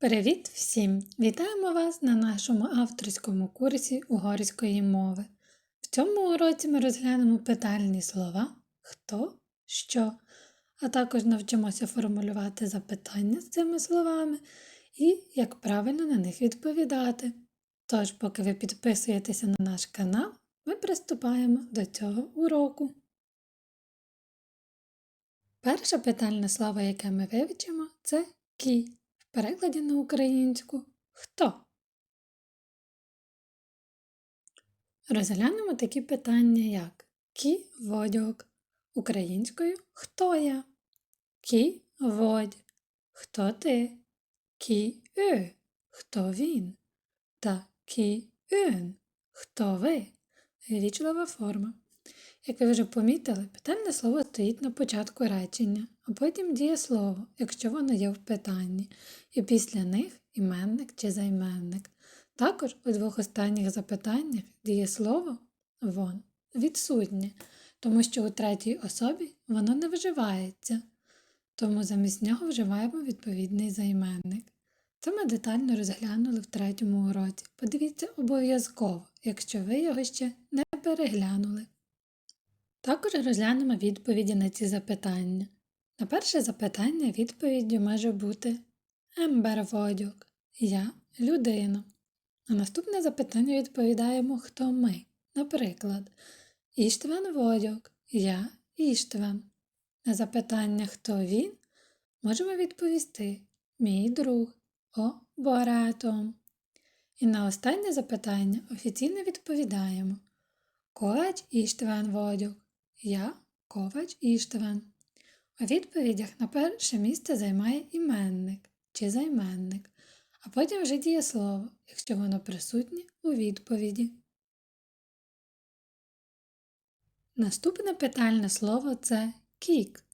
Привіт всім! Вітаємо вас на нашому авторському курсі угорської мови. В цьому уроці ми розглянемо питальні слова хто, що, а також навчимося формулювати запитання з цими словами і як правильно на них відповідати. Тож, поки ви підписуєтеся на наш канал, ми приступаємо до цього уроку. Перше питальне слово, яке ми вивчимо, це кі. Перекладі на українську хто? Розглянемо такі питання, як кі водьок, українською хто я? Кі водь, хто ти? Кі ю, хто він? Та кі юн, хто ви? Вічлива форма. Як ви вже помітили, питальне слово стоїть на початку речення, а потім дієслово, якщо воно є в питанні, і після них іменник чи займенник. Також у двох останніх запитаннях дієслово вон відсутнє, тому що у третій особі воно не вживається, тому замість нього вживаємо відповідний займенник. Це ми детально розглянули в третьому уроці. Подивіться обов'язково, якщо ви його ще не переглянули. Також розглянемо відповіді на ці запитання. На перше запитання відповіддю може бути Емберводюк Я людина. На наступне запитання відповідаємо хто ми. Наприклад, Іштван Водюк Я Іштван. На запитання хто він можемо відповісти Мій друг О Боратом. І на останнє запитання офіційно відповідаємо Коач Іштван Водюк я Ковач Іштван. У відповідях на перше місце займає іменник чи займенник, а потім вже дієслово, якщо воно присутнє у відповіді. Наступне питальне слово це кік,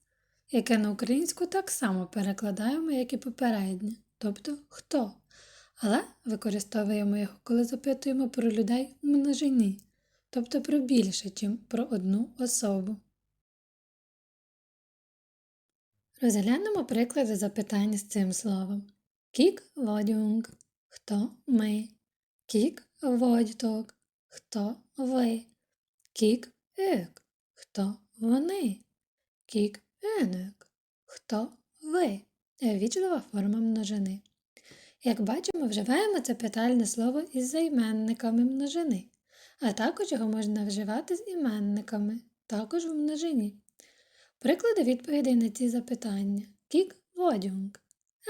яке на українську так само перекладаємо, як і попереднє, тобто хто. Але використовуємо його, коли запитуємо про людей у множині тобто про більше, чим про одну особу. Розглянемо приклади запитань з цим словом. Кік водюнг хто ми, кік водьток хто ви, кік ек хто вони, кік енек хто ви. Вічлива форма множини. Як бачимо, вживаємо це питальне слово із займенниками множини а також його можна вживати з іменниками, також в множині. Приклади відповідей на ці запитання. Кік водюнг,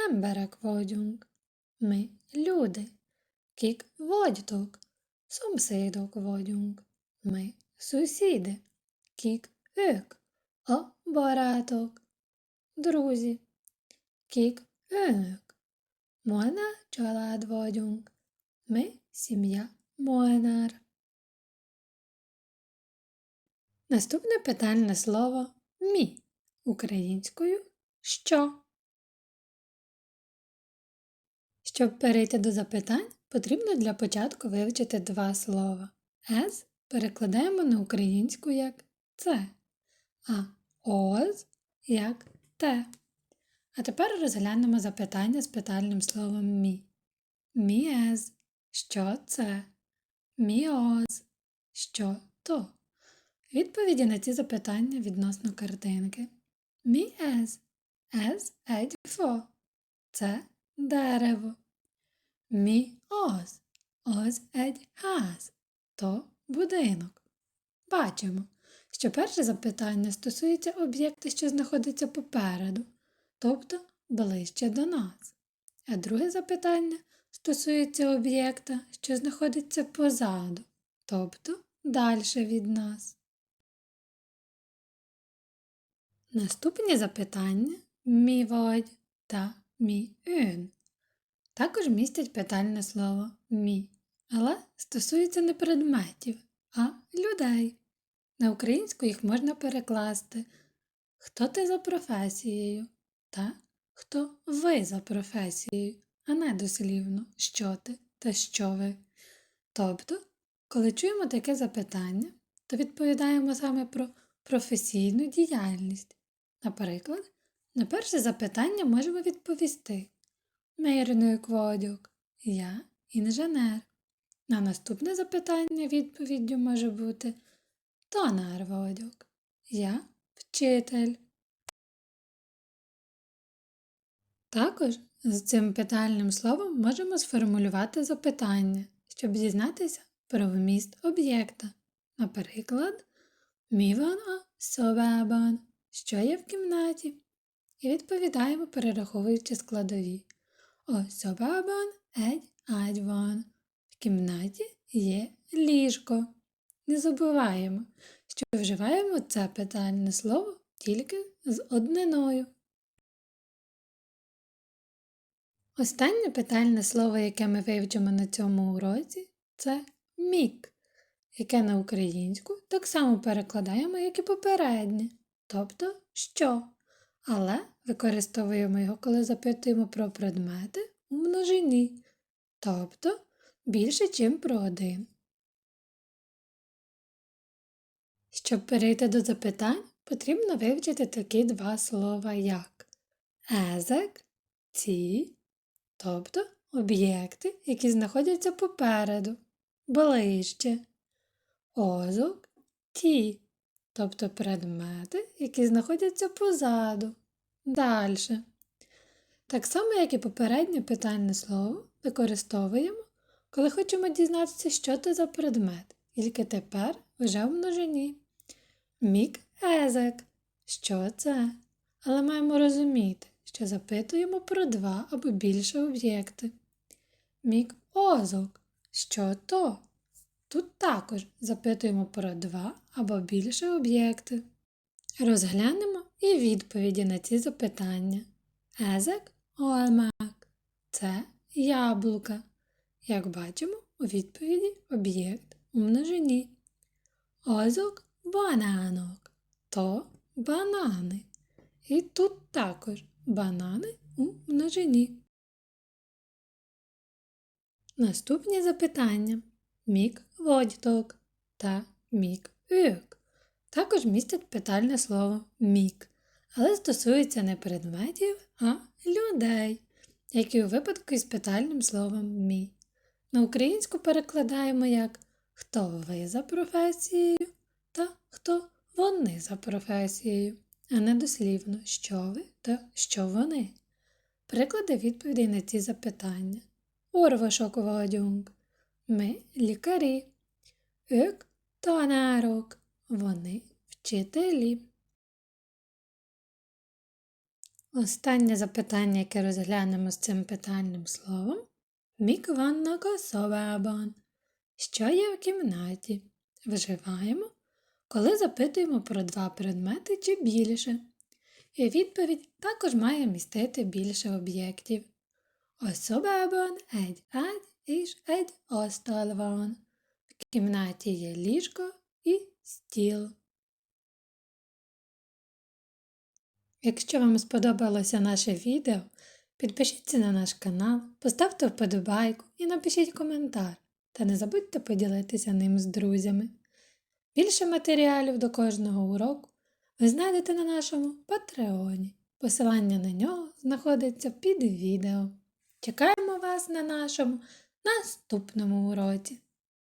емберек водюнг. Ми люди. Кік водьток, сумсидок водюнг. Ми сусіди. Кік ök, о бараток. Друзі. Кік önök. Molnár család vagyunk. Ми сім'я Мольнар. Наступне питальне слово мі українською що. Щоб перейти до запитань, потрібно для початку вивчити два слова. С перекладаємо на українську як це, а оз як те. А тепер розглянемо запитання з питальним словом мі. Міез що це? Міоз що то? Відповіді на ці запитання відносно картинки. Ез. Ез едь фо. Це дерево. Мі оз. Оз едь хаз. То будинок. Бачимо, що перше запитання стосується об'єкта, що знаходиться попереду, тобто ближче до нас. А друге запитання стосується об'єкта, що знаходиться позаду, тобто далі від нас. Наступні запитання мі водь та мі ün також містять питальне слово мі, але стосується не предметів, а людей. На українську їх можна перекласти Хто ти за професією та хто ви за професією, а не дослівно що ти та що ви. Тобто, коли чуємо таке запитання, то відповідаємо саме про професійну діяльність. Наприклад, на перше запитання можемо відповісти мирний водяк. Я інженер. На наступне запитання відповіддю може бути тонар водяк. Я вчитель. Також з цим питальним словом можемо сформулювати запитання, щоб дізнатися про вміст об'єкта. Наприклад, «Мі вон а собабан», що є в кімнаті. І відповідаємо, перераховуючи складові. О собабан едь адьван. В кімнаті є ліжко. Не забуваємо, що вживаємо це питальне слово тільки з одниною. Останнє питальне слово, яке ми вивчимо на цьому уроці, це мік, яке на українську так само перекладаємо, як і попереднє, тобто що. Але використовуємо його, коли запитуємо про предмети у множині, тобто більше, чим про один. Щоб перейти до запитань, потрібно вивчити такі два слова, як езек, ці, тобто об'єкти, які знаходяться попереду, ближче, озок, ті, тобто предмети, які знаходяться позаду, далі. Так само, як і попереднє питальне слово, використовуємо, коли хочемо дізнатися, що це за предмет, тільки тепер вже в множині. Мік езек. Що це? Але маємо розуміти, що запитуємо про два або більше об'єкти. Мік озок. Що то? Тут також запитуємо про два або більше об'єкти. Розглянемо і відповіді на ці запитання. Езек оемак це яблука. Як бачимо, у відповіді об'єкт у множині. Озок бананок то банани. І тут також банани у множині. Наступні запитання мік водіток та мік юк. Також містять питальне слово мік, але стосується не предметів, а людей, які у випадку із питальним словом мі. На українську перекладаємо як хто ви за професією та хто вони за професією, а не дослівно що ви та що вони. Приклади відповідей на ці запитання. Орвошок водюнг. Ми лікарі. Ök танарок. Вони вчителі. Останнє запитання, яке розглянемо з цим питальним словом. Мікваннако собабан. Що є в кімнаті? Вживаємо, коли запитуємо про два предмети чи більше. І відповідь також має містити більше об'єктів. Особабон едь адь іж едь осталван. В кімнаті є ліжко і стіл. Якщо вам сподобалося наше відео, підпишіться на наш канал, поставте вподобайку і напишіть коментар. Та не забудьте поділитися ним з друзями. Більше матеріалів до кожного уроку ви знайдете на нашому патреоні. Посилання на нього знаходиться під відео. Чекаємо вас на нашому наступному уроці.